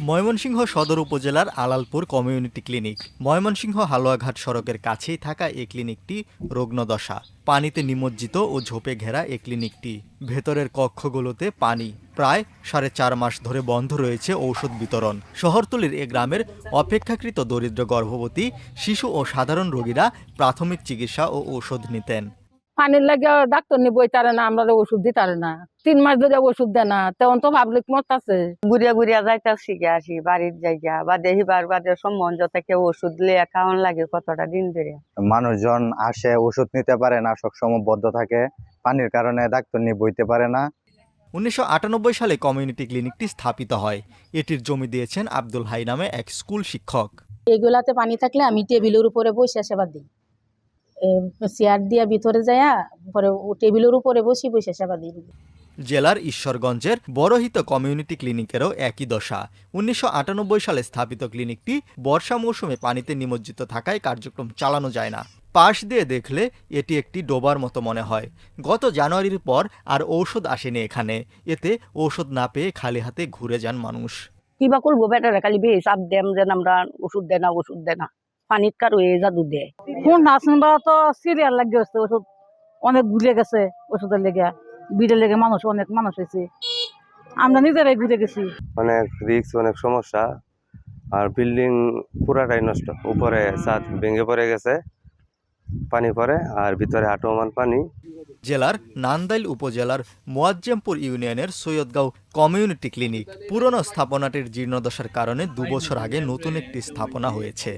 ময়মনসিংহ সদর উপজেলার Alalpur community clinic. Mymensingh Haluaghat সড়কের কাছেই থাকা এই ক্লিনিকটি রুগ্নদশা। পানিতে নিমজ্জিত ও ঝোপে ঘেরা এই ক্লিনিকটি। ভেতরের কক্ষগুলোতে পানি। প্রায় সাড়ে চার মাস ধরে বন্ধ রয়েছে ঔষধ বিতরণ। শহরতলির এ গ্রামের অপেক্ষাকৃত দরিদ্র গর্ভবতী, শিশু ও সাধারণ রোগীরা প্রাথমিক চিকিৎসা ও ঔষধ নিতেন। পানির লাগে ডাক্তার নিয়ে বই তারে না আমরা ওষুধ দিতারে না। তিন মাস ধরে ওষুধ দেয় না তেমন তো পাবলিক আছে ঘুরিয়া ঘুরিয়া যাইতাছি গে আসি বাড়ির জায়গা বা দেহিবার বাদে সম্বন্ধ থেকে ওষুধ লিয়ে খাওয়ান লাগে কতটা দিন ধরে মানুষজন আসে ওষুধ নিতে পারে না সবসময় বদ্ধ থাকে পানির কারণে ডাক্তার নিয়ে বইতে পারে না। উনিশশো আটানব্বই সালে কমিউনিটি ক্লিনিকটি স্থাপিত হয়। এটির জমি দিয়েছেন আব্দুল হাই নামে এক স্কুল শিক্ষক। এগুলাতে পানি থাকলে আমি টেবিলের উপরে বসে সেবা দিই। চেয়ার দিয়া ভিতরে যায়া পরে ও টেবিলের উপরে বসি বসে সেবা দিই জেলার ঈশ্বরগঞ্জের বড়হিত কমিউনিটি ক্লিনিকেরও একই দশা। উনিশশো আটানব্বই সালে স্থাপিত ক্লিনিকটি বর্ষা মৌসুমে পানিতে নিমজ্জিত থাকায় কার্যক্রম চালানো যায় না। পাশ দিয়ে দেখলে এটি একটি ডোবার মতো মনে হয়। গত জানুয়ারির পর আর ঔষধ আসেনি এখানে। এতে ঔষধ না পেয়ে খালি হাতে ঘুরে যান মানুষ। কিবা করব বেটারে খালি বেশ চাপ দেম যেন আমরা ওষুধ দেয় না ওষুধ দেয় না পানির কারও এ জাদু দেয় কোন নার্সিংবা তো সিরিয়াল লাগে গেছে ওষুধ অনেক ঘুরে গেছে ওষুধের লেগে বিড়ের লেগে মানুষ অনেক মানুষ হয়েছে আমরা নিজেরাই ঘুরে গেছি। অনেক রিস্ক অনেক সমস্যা। আর বিল্ডিং পুরাটাই নষ্ট। উপরে ছাদ ভেঙে পড়ে গেছে পানি পড়ে আর ভিতরে হাঁটুমান পানি। জেলার নান্দাইল উপজেলার মোয়াজ্জেমপুর ইউনিয়নের সৈয়দগাঁও কমিউনিটি ক্লিনিক। পুরনো স্থাপনাটির জীর্ণদশার কারণে দুবছর আগে নতুন একটি স্থাপনা হয়েছে।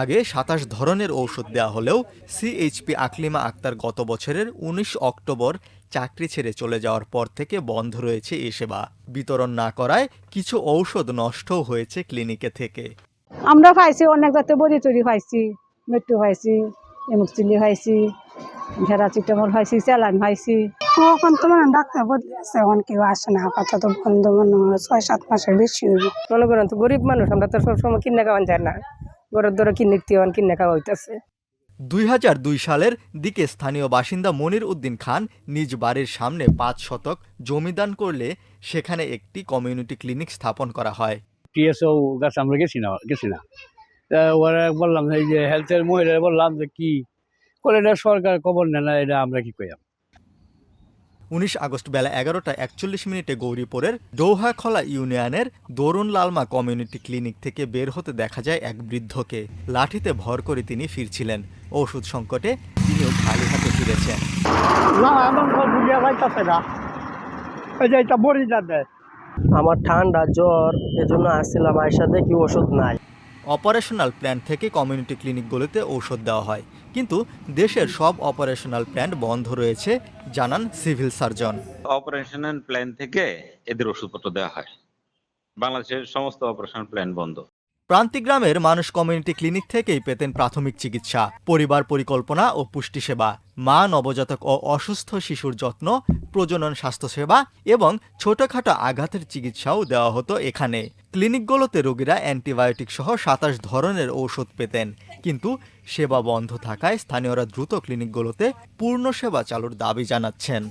আগে সাতাশ ধরনের ঔষধ দেওয়া হলেও সিএইচপি আকলিমা আক্তার গত বছরের উনিশ অক্টোবর চাকরি ছেড়ে চলে যাওয়ার পর থেকে বন্ধ রয়েছে এ সেবা। বিতরণ না করায় কিছু ঔষধ নষ্টও হয়েছে ক্লিনিকে থেকে। আমরা পাইছি অনেক জাতে বড়ি টড়ি পাইছি মেট্রু পাইছি এমুকচিলি পাইছি ভেরাচিটামল পাইছি স্যালাইন পাইছি এখন তো মানে ডাক্তার বদলে আছে এখন কেউ আসে না আপাতত বন্ধ মনে হয় ছয় সাত মাসের বেশি হইব। মনে করেন তো গরিব মানুষ আমরা তো সবসময় কিনে খাওয়ান যায় না। গরের ধরে কিনে তিয়ান কিনে খাওয়া হইতেছে। দুই হাজার দুই সালের দিকে স্থানীয় বাসিন্দা মনির উদ্দিন খান নিজ বাড়ির সামনে পাঁচ শতক জমিদান করলে সেখানে একটি কমিউনিটি ক্লিনিক স্থাপন করা হয়। টিএসও কাছে আমরা গেছি না গেছি না। ওরা বললাম এই যে হেলথের মহিলা বললাম যে কি করে এটা সরকার খবর নেয় না এটা আমরা কি কইলাম উনিশ আগস্ট বেলা এগারোটা একচল্লিশ মিনিটে গৌরীপুরের ডৌহাখলা ইউনিয়নের দরুন লালমা কমিউনিটি ক্লিনিক থেকে বের হতে দেখা যায় এক বৃদ্ধকে। লাঠিতে ভর করে তিনি ফিরছিলেন। ওষুধ সংকটে তিনিও খালি হাতে ফিরেছেন। আমার ঠান্ডা জ্বর এজন্য আসছিলাম আয়সা দেখি ওষুধ নাই। অপারেশনাল প্ল্যান্ট থেকে কমিউনিটি ক্লিনিকগুলোতে ঔষধ দেওয়া হয়। কিন্তু দেশের সব অপারেশনাল প্ল্যান্ট বন্ধ রয়েছে, জানান সিভিল সার্জন। অপারেশনাল প্ল্যান থেকে এদের ওষুধপত্র দেওয়া হয়। বাংলাদেশের সমস্ত অপারেশনাল প্ল্যান বন্ধ। প্রান্তিক গ্রামের মানুষ কমিউনিটি ক্লিনিক থেকেই পেতেন প্রাথমিক চিকিৎসা, পরিবার পরিকল্পনা ও পুষ্টি সেবা মা নবজাতক ও অসুস্থ শিশুর যত্ন, প্রজনন স্বাস্থ্যসেবা এবং ছোটখাটো আঘাতের চিকিৎসাও দেওয়া হতো এখানে। ক্লিনিকগুলোতে রোগীরা অ্যান্টিবায়োটিক সহ সাতাশ ধরনের ঔষধ পেতেন। কিন্তু সেবা বন্ধ থাকায় স্থানীয়রা দ্রুত ক্লিনিকগুলোতে পূর্ণ সেবা চালুর দাবি জানাচ্ছেন।